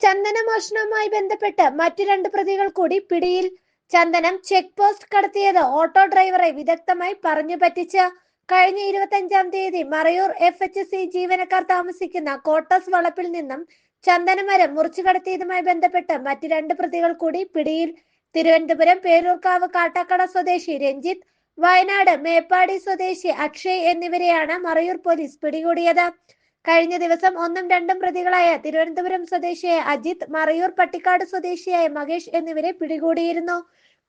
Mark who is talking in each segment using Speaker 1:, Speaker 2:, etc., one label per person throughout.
Speaker 1: ചന്ദനമോഷണവുമായി ബന്ധപ്പെട്ട് മറ്റു രണ്ട് പ്രതികൾ കൂടി പിടിയിൽ ചന്ദനം ചെക്ക് പോസ്റ്റ് കടത്തിയത് ഓട്ടോ ഡ്രൈവറെ വിദഗ്ധമായി പറഞ്ഞു പറ്റിച്ച്. കഴിഞ്ഞ ഇരുപത്തഞ്ചാം തീയതി മറയൂർ എഫ് എച്ച് സി ജീവനക്കാർ താമസിക്കുന്ന കോട്ടസ് വളപ്പിൽ നിന്നും ചന്ദനമരം മുറിച്ചു കടത്തിയതുമായി ബന്ധപ്പെട്ട് മറ്റു രണ്ട് പ്രതികൾ കൂടി പിടിയിൽ തിരുവനന്തപുരം പേരൂർക്കാവ് കാട്ടാക്കട സ്വദേശി രഞ്ജിത്ത് വയനാട് മേപ്പാടി സ്വദേശി അക്ഷയ് എന്നിവരെയാണ് മറയൂർ പോലീസ് പിടികൂടിയത്. കഴിഞ്ഞ ദിവസം ഒന്നും രണ്ടും പ്രതികളായ തിരുവനന്തപുരം സ്വദേശിയായ അജിത് മറയൂർ പട്ടിക്കാട് സ്വദേശിയായ മഹേഷ് എന്നിവരെ പിടികൂടിയിരുന്നു.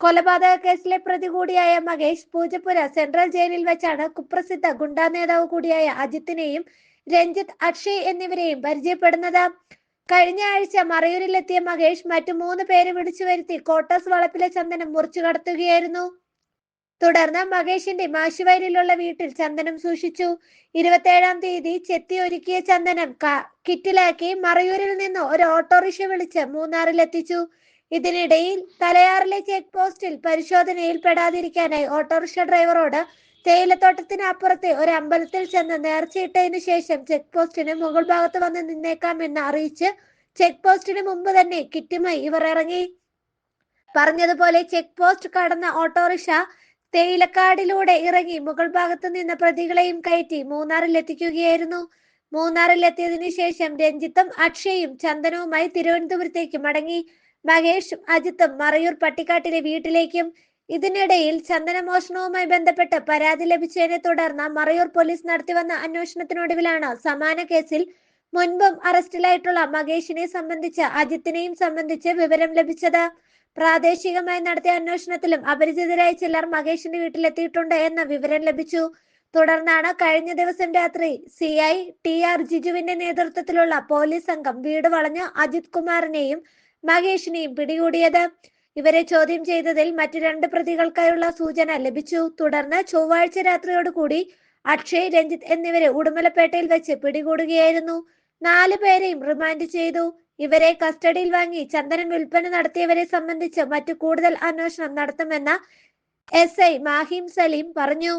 Speaker 1: കൊലപാതക കേസിലെ പ്രതി കൂടിയായ മകേഷ് പൂജപ്പുര സെൻട്രൽ ജയിലിൽ വെച്ചാണ് കുപ്രസിദ്ധ ഗുണ്ടാ നേതാവ് കൂടിയായ അജിത്തിനെയും രഞ്ജിത്ത് അക്ഷയ് എന്നിവരെയും പരിചയപ്പെടുന്നത്. കഴിഞ്ഞ ആഴ്ച മറയൂരിലെത്തിയ മഹേഷ് മറ്റു മൂന്ന് പേരെ വിളിച്ചു വരുത്തി കോട്ടസ് വളപ്പിലെ ചന്ദനം മുറിച്ചു കടത്തുകയായിരുന്നു. തുടർന്ന് മകേഷിന്റെ മാശുവയലിലുള്ള വീട്ടിൽ ചന്ദനം സൂക്ഷിച്ചു. ഇരുപത്തേഴാം തീയതി ചെത്തി ഒരുക്കിയ ചന്ദനം കിറ്റിലാക്കി മറയൂരിൽ നിന്ന് ഒരു ഓട്ടോറിക്ഷ വിളിച്ച് മൂന്നാറിൽ എത്തിച്ചു ഇതിനിടയിൽ തലയാറിലെ ചെക്ക് പോസ്റ്റിൽ പരിശോധനയിൽ പെടാതിരിക്കാനായി ഓട്ടോറിക്ഷ ഡ്രൈവറോട് തേയിലത്തോട്ടത്തിന് അപ്പുറത്തെ ഒരു അമ്പലത്തിൽ ചെന്ന് നേർച്ചയിട്ടതിനു ശേഷം ചെക്ക് പോസ്റ്റിന് മുകൾ ഭാഗത്ത് വന്ന് നിന്നേക്കാമെന്ന് അറിയിച്ച് ചെക്ക് പോസ്റ്റിന് മുമ്പ് തന്നെ കിറ്റുമായി ഇവർ ഇറങ്ങി. പറഞ്ഞതുപോലെ ചെക്ക് പോസ്റ്റ് കടന്ന ഓട്ടോറിക്ഷ തേയിലക്കാടിലൂടെ ഇറങ്ങി മുകൾ ഭാഗത്ത് നിന്ന് പ്രതികളെയും കയറ്റി മൂന്നാറിൽ എത്തിക്കുകയായിരുന്നു മൂന്നാറിൽ എത്തിയതിനു ശേഷം രഞ്ജിത്തും അക്ഷയും ചന്ദനവുമായി തിരുവനന്തപുരത്തേക്ക് മടങ്ങി. മഹേഷും അജിത്തും മറയൂർ പട്ടിക്കാട്ടിലെ വീട്ടിലേക്കും ഇതിനിടയിൽ ചന്ദനമോഷണവുമായി ബന്ധപ്പെട്ട് പരാതി ലഭിച്ചതിനെ തുടർന്ന് മറയൂർ പോലീസ് നടത്തിവന്ന അന്വേഷണത്തിനൊടുവിലാണ് സമാന കേസിൽ മുൻപും അറസ്റ്റിലായിട്ടുള്ള മഹേഷിനെ സംബന്ധിച്ച് അജിത്തിനെയും സംബന്ധിച്ച് വിവരം ലഭിച്ചത്. പ്രാദേശികമായി നടത്തിയ അന്വേഷണത്തിലും അപരിചിതരായ ചിലർ മകേഷിന്റെ വീട്ടിലെത്തിയിട്ടുണ്ട് എന്ന വിവരം ലഭിച്ചു. തുടർന്നാണ് കഴിഞ്ഞ ദിവസം രാത്രി സി ഐ ടി ആർ ജിജുവിന്റെ നേതൃത്വത്തിലുള്ള പോലീസ് സംഘം വീട് വളഞ്ഞ് അജിത് കുമാറിനെയും മകേഷിനെയും പിടികൂടിയത്. ഇവരെ ചോദ്യം ചെയ്തതിൽ മറ്റു രണ്ട് പ്രതികൾക്കായുള്ള സൂചന ലഭിച്ചു. തുടർന്ന് ചൊവ്വാഴ്ച രാത്രിയോടുകൂടി അക്ഷയ് രഞ്ജിത്ത് എന്നിവരെ ഉടുമലപ്പേട്ടയിൽ വെച്ച് പിടികൂടുകയായിരുന്നു. നാല് പേരെയും റിമാൻഡ് ചെയ്തു. ഇവരെ കസ്റ്റഡിയിൽ വാങ്ങി ചന്ദനം വിൽപ്പന നടത്തിയവരെ സംബന്ധിച്ച് മറ്റു കൂടുതൽ അന്വേഷണം നടത്തുമെന്ന് എസ് ഐ മാഹിം സലീം പറഞ്ഞു.